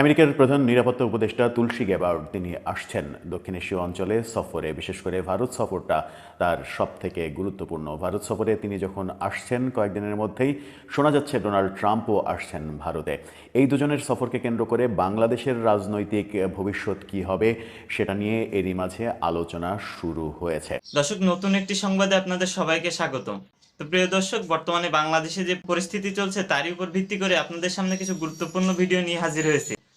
আমেরিকার প্রধান নিরাপত্তা উপদেষ্টা তুলসী গ্যাবার্ড তিনি আসছেন দক্ষিণ এশীয় অঞ্চলে সফরে। বিশেষ করে ভারত সফরটা তার সব থেকে গুরুত্বপূর্ণ। ভারত সফরে তিনি যখন আসছেন, কয়েকদিনের মধ্যেই শোনা যাচ্ছে ডোনাল্ড ট্রাম্পও আসছেন ভারতে। এই দুজনের সফরকে কেন্দ্র করে বাংলাদেশের রাজনৈতিক ভবিষ্যৎ কি হবে, সেটা নিয়ে এরই মাঝে আলোচনা শুরু হয়েছে। দর্শক, নতুন একটি সংবাদে আপনাদের সবাইকে স্বাগতম। তো প্রিয় দর্শক, বর্তমানে বাংলাদেশে যে পরিস্থিতি চলছে, তারই উপর ভিত্তি করে আপনাদের সামনে কিছু গুরুত্বপূর্ণ ভিডিও নিয়ে হাজির হয়েছে।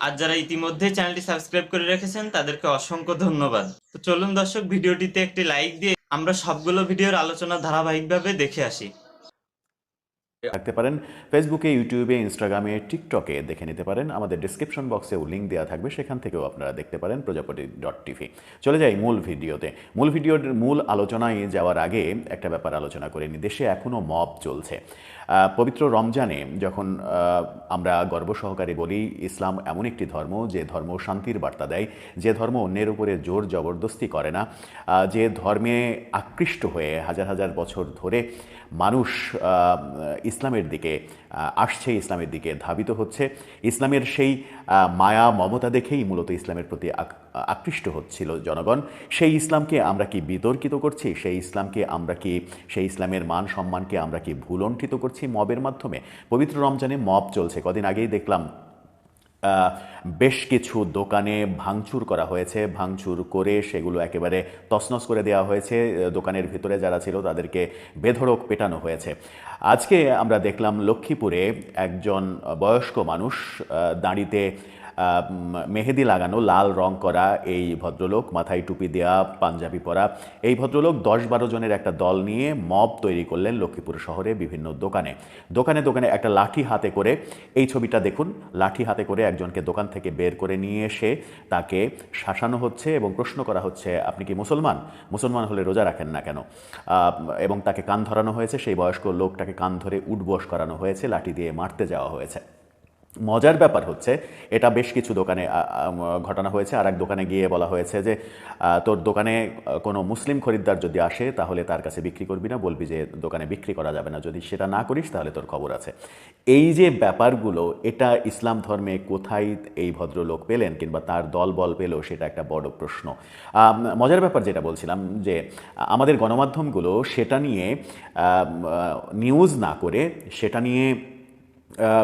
আর যারা ইতিমধ্যে চ্যানেলটি সাবস্ক্রাইব করে রেখেছেন, তাদেরকে অসংখ্য ধন্যবাদ। তো চলুন দর্শক, ভিডিওটিতে একটি লাইক দিয়ে আমরা সবগুলো ভিডিওর আলোচনা ধারাবাহিকভাবে দেখে আসি। থাকতে পারেন ফেসবুকে ইউটিউবে ইনস্টাগ্রামে টিকটকে দেখে নিতে পারেন। আমাদের ডিসক্রিপশন বক্সেও লিঙ্ক দেওয়া থাকবে, সেখান থেকেও আপনারা দেখতে পারেন প্রজাপতি ডট টিভি চলে যাই মূল ভিডিওতে। মূল ভিডিওর মূল আলোচনায় যাওয়ার আগে একটা ব্যাপার আলোচনা করে নিই। দেশে এখনও মব চলছে। পবিত্র রমজানে যখন আমরা গর্ব সহকারে বলি, ইসলাম এমন একটি ধর্ম যে ধর্ম শান্তির বার্তা দেয়, যে ধর্ম অন্যের উপরে জোর জবরদস্তি করে না যে ধর্মে আকৃষ্ট হয়ে হাজার হাজার বছর ধরে মানুষ ইসলামের দিকে আসছে, ইসলামের দিকে ধাবিত হচ্ছে। ইসলামের সেই মায়া, মমতা দেখেই মূলত ইসলামের প্রতি আকৃষ্ট হচ্ছিল জনগণ। সেই ইসলামকে আমরা কি বিতর্কিত করছি? সেই ইসলামকে আমরা কি, সেই ইসলামের মান সম্মানকে আমরা কি ভুলণ্ঠিত করছি মবের মাধ্যমে? পবিত্র রমজানে মব চলছে। কদিন আগেই দেখলাম বেশ কিছু দোকানে ভাঙচুর করা হয়েছে। ভাঙচুর করে সেগুলো একেবারে তছনছ করে দেওয়া হয়েছে। দোকানের ভিতরে যারা ছিল তাদেরকে বেধড়ক পেটানো হয়েছে। আজকে আমরা দেখলাম লক্ষ্মীপুরে একজন বয়স্ক মানুষ দাঁড়িতে মেহেদি লাগানো, লাল রং করা এই ভদ্রলোক, মাথায় টুপি দেওয়া পাঞ্জাবি পরা। এই ভদ্রলোক দশ বারো জনের একটা দল নিয়ে মব তৈরি করলেন লক্ষ্মীপুর শহরে বিভিন্ন দোকানে। দোকানে দোকানে একটা লাঠি হাতে করে, এই ছবিটা দেখুন, লাঠি হাতে করে একজনকে দোকান থেকে বের করে নিয়ে এসে তাকে শাসানো হচ্ছে এবং প্রশ্ন করা হচ্ছে, আপনি কি মুসলমান? মুসলমান হলে রোজা রাখেন না কেন? এবং তাকে কান ধরানো হয়েছে, সেই বয়স্ক লোকটাকে কান ধরে উঠবস করানো হয়েছে লাঠি দিয়ে মারতে যাওয়া হয়েছে। মজার ব্যাপার হচ্ছে, এটা বেশ কিছু দোকানে ঘটনা হয়েছে। আর এক দোকানে গিয়ে বলা হয়েছে যে তোর দোকানে কোনো মুসলিম খরিদ্দার যদি আসে, তাহলে তার কাছে বিক্রি করবি না, বলবি যে দোকানে বিক্রি করা যাবে না। যদি সেটা না করিস, তাহলে তোর খবর আছে। এই যে ব্যাপারগুলো, এটা ইসলাম ধর্মে কোথায় এই ভদ্রলোক পেলেন কিংবা তার দল বল পেল, সেটা একটা বড় প্রশ্ন। মজার ব্যাপার যেটা বলছিলাম যে, আমাদের গণমাধ্যমগুলো সেটা নিয়ে নিউজ না করে, সেটা নিয়ে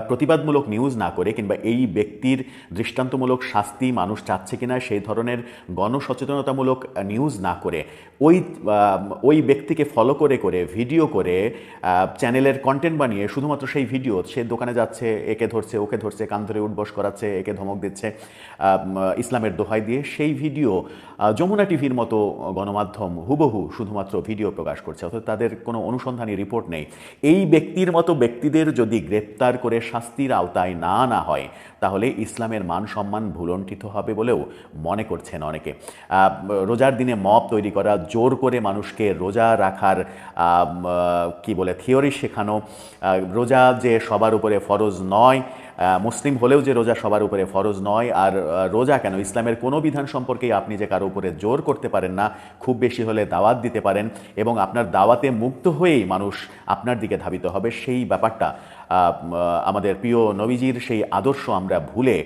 প্রতিবাদমূলক নিউজ না করে কিংবা এই ব্যক্তির দৃষ্টান্তমূলক শাস্তি মানুষ চাচ্ছে কিনা সেই ধরনের গণসচেতনতামূলক নিউজ না করে, ওই ওই ব্যক্তিকে ফলো করে করে ভিডিও করে চ্যানেলের কন্টেন্ট বানিয়ে শুধুমাত্র সেই ভিডিও সে দোকানে যাচ্ছে, একে ধরছে, ওকে ধরছে, কান ধরে উঠবস করাচ্ছে, একে ধমক দিচ্ছে ইসলামের দোহাই দিয়ে সেই ভিডিও যমুনা টিভির মতো গণমাধ্যম হুবহু শুধুমাত্র ভিডিও প্রকাশ করছে, অর্থাৎ তাদের কোনো অনুসন্ধানী রিপোর্ট নেই। এই ব্যক্তির মতো ব্যক্তিদের যদি গ্রেপ্তার করে শাস্তির আওতায় না আনা হয়, তাহলে ইসলামের মান সম্মান ভুলণ্ঠিত হবে বলেও মনে করছেন অনেকে। রোজার দিনে মব তৈরি করা, জোর করে মানুষকে রোজা রাখার কি বলে, থিওরি শেখানো রোজা যে সবার উপরে ফরজ নয় মুসলিম হলেও যে রোজা সবার উপরে ফরজ নয়, আর রোজা কেন? ইসলামের কোনো বিধান সম্পর্কেই আপনি যে কারও উপরে জোর করতে পারেন না, খুব বেশি হলে দাওয়াত দিতে পারেন এবং আপনার দাওয়াতে মুক্ত হয়েই মানুষ আপনার দিকে ধাবিত হবে, সেই ব্যাপারটা আমাদের প্রিয় নবীজির সেই আদর্শ আমরা ভুলে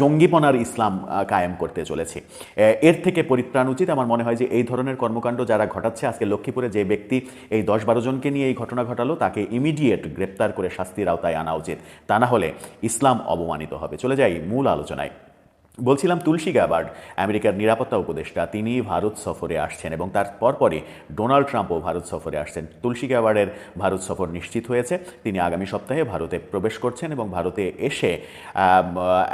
জঙ্গিপনার ইসলাম কায়েম করতে চলেছে। এর থেকে পরিত্রাণ উচিত আমার মনে হয় যে এই ধরনের কর্মকাণ্ড যারা ঘটাচ্ছে, আজকে লক্ষ্মীপুরে যে ব্যক্তি এই দশ বারো জনকে নিয়ে এই ঘটনা ঘটালো, তাকে ইমিডিয়েট গ্রেপ্তার করে শাস্তির আওতায় আনা উচিত। তা না হলে ইসলাম অবমানিত হবে। চলে যাই মূল আলোচনায়। বলছিলাম তুলসী গ্যাবার্ড আমেরিকার নিরাপত্তা উপদেষ্টা। তিনি ভারত সফরে আসছেন এবং তার পরপরই ডোনাল্ড ট্রাম্পও ভারত সফরে আসছেন। তুলসী গ্যাবার্ডের ভারত সফর নিশ্চিত হয়েছে। তিনি আগামী সপ্তাহে ভারতে প্রবেশ করছেন এবং ভারতে এসে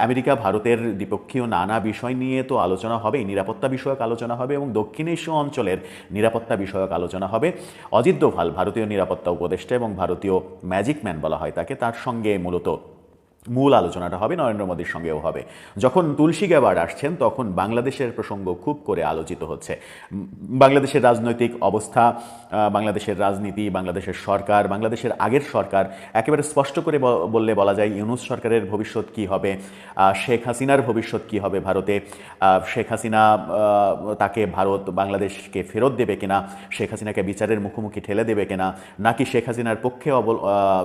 আমেরিকা ভারতের দ্বিপক্ষীয় নানা বিষয় নিয়ে তো আলোচনা হবেই, নিরাপত্তা বিষয়ক আলোচনা হবে এবং দক্ষিণ এশীয় অঞ্চলের নিরাপত্তা বিষয়ক আলোচনা হবে। অজিত দোভাল, ভারতীয় নিরাপত্তা উপদেষ্টা এবং ভারতীয় ম্যাজিক ম্যান বলা হয় তাকে, তার সঙ্গে মূলত মূল আলোচনাটা হবে, নরেন্দ্র মোদীর সঙ্গেও হবে। যখন তুলসী গ্যাবার্ড আসছেন, তখন বাংলাদেশের প্রসঙ্গ খুব করে আলোচিত হচ্ছে। বাংলাদেশের রাজনৈতিক অবস্থা বাংলাদেশের রাজনীতি, বাংলাদেশের সরকার, বাংলাদেশের আগের সরকার, একেবারে স্পষ্ট করে বললে বলা যায় ইউনুস সরকারের ভবিষ্যৎ কি হবে শেখ হাসিনার ভবিষ্যৎ কি হবে ভারতে শেখ হাসিনা তাকে ভারত, বাংলাদেশকে ফেরত দেবে কিনা, শেখ হাসিনাকে বিচারের মুখোমুখি ঠেলে দেবে কিনা, নাকি শেখ হাসিনার পক্ষে অবল-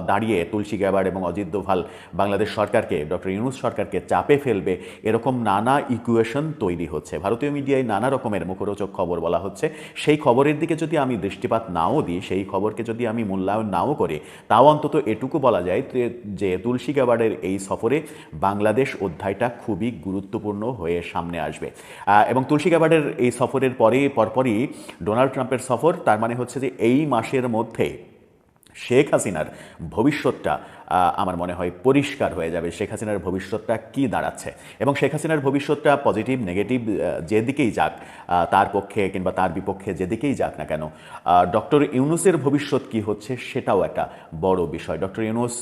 দাঁড়িয়ে তুলসী গ্যাবার্ড এবং অজিত দোভাল বাংলাদেশ সরকারকে, ডক্টর ইউনুস সরকারকে চাপে ফেলবে, এরকম নানা ইকুয়েশন তৈরি হচ্ছে। ভারতীয় মিডিয়ায় নানা রকমের মুখরোচক খবর বলা হচ্ছে। সেই খবরের দিকে যদি আমি দৃষ্টিপাত নাও দিই, সেই খবরকে যদি আমি মূল্যায়ন নাও করি, তাও অন্তত এটুকু বলা যায় যে- তুলসী গ্যাবার্ডের এই সফরে বাংলাদেশ অধ্যায়টা খুবই গুরুত্বপূর্ণ হয়ে সামনে আসবে। এবং তুলসী গ্যাবার্ডের এই সফরের পরে, পরপরই ডোনাল্ড ট্রাম্পের সফর, তার মানে হচ্ছে যে এই মাসের মধ্যে শেখ হাসিনার ভবিষ্যৎটা আমার মনে হয় পরিষ্কার হয়ে যাবে শেখ হাসিনার ভবিষ্যৎটা কি দাঁড়াচ্ছে। এবং শেখ হাসিনার ভবিষ্যৎটা পজিটিভ নেগেটিভ যেদিকেই যাক তার পক্ষে কিংবা তার বিপক্ষে যেদিকেই যাক না কেন ডক্টর ইউনুসের ভবিষ্যৎ কি হচ্ছে সেটাও একটা বড় বিষয়। ডক্টর ইউনুস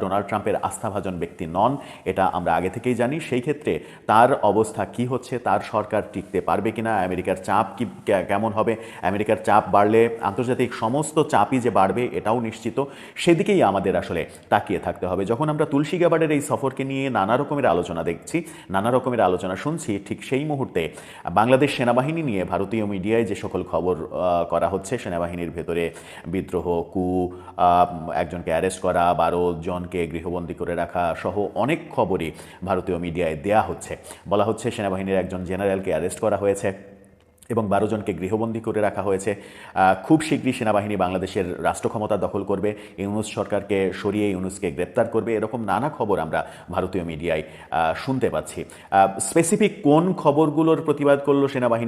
ডোনাল্ড ট্রাম্পের আস্থাভাজন ব্যক্তি নন, এটা আমরা আগে থেকেই জানি। সেই ক্ষেত্রে তার অবস্থা কি হচ্ছে, তার সরকার টিকতে পারবে কিনা, আমেরিকার চাপ কি কেমন হবে, আমেরিকার চাপ বাড়লে আন্তর্জাতিক সমস্ত চাপই যে বাড়বে, এটাও নিশ্চিত। সেদিকেই আমাদের আসলে তাকিয়ে থাকতে হবে। যখন আমরা তুলসী গ্যাবার্ডের এই সফরকে নিয়ে নানা রকমের আলোচনা দেখছি, নানা রকমের আলোচনা শুনছি, ঠিক সেই মুহূর্তে বাংলাদেশ সেনাবাহিনী নিয়ে ভারতীয় মিডিয়ায় যে সকল খবর করা হচ্ছে, সেনাবাহিনীর ভেতরে বিদ্রোহ, কু একজনকে অ্যারেস্ট করা, বারো জনকে গৃহবন্দী করে রাখা সহ অনেক খবরই ভারতীয় মিডিয়ায় দেয়া হচ্ছে। বলা হচ্ছে সেনাবাহিনীর একজন জেনারেলকে অ্যারেস্ট করা হয়েছে। এবং বারো জনকে গৃহবন্দী করে রাখা হয়েছে। খুব শীঘ্রই সেনাবাহিনী বাংলাদেশের রাষ্ট্রক্ষমতা দখল করবে। ইউনুস সরকারকে সরিয়ে ইউনুসকে গ্রেপ্তার করবে। এরকম নানা খবর আমরা ভারতীয় মিডিয়ায় শুনতে পাচ্ছি। স্পেসিফিক কোন খবরগুলোর প্রতিবাদ করল সেনাবাহিনী?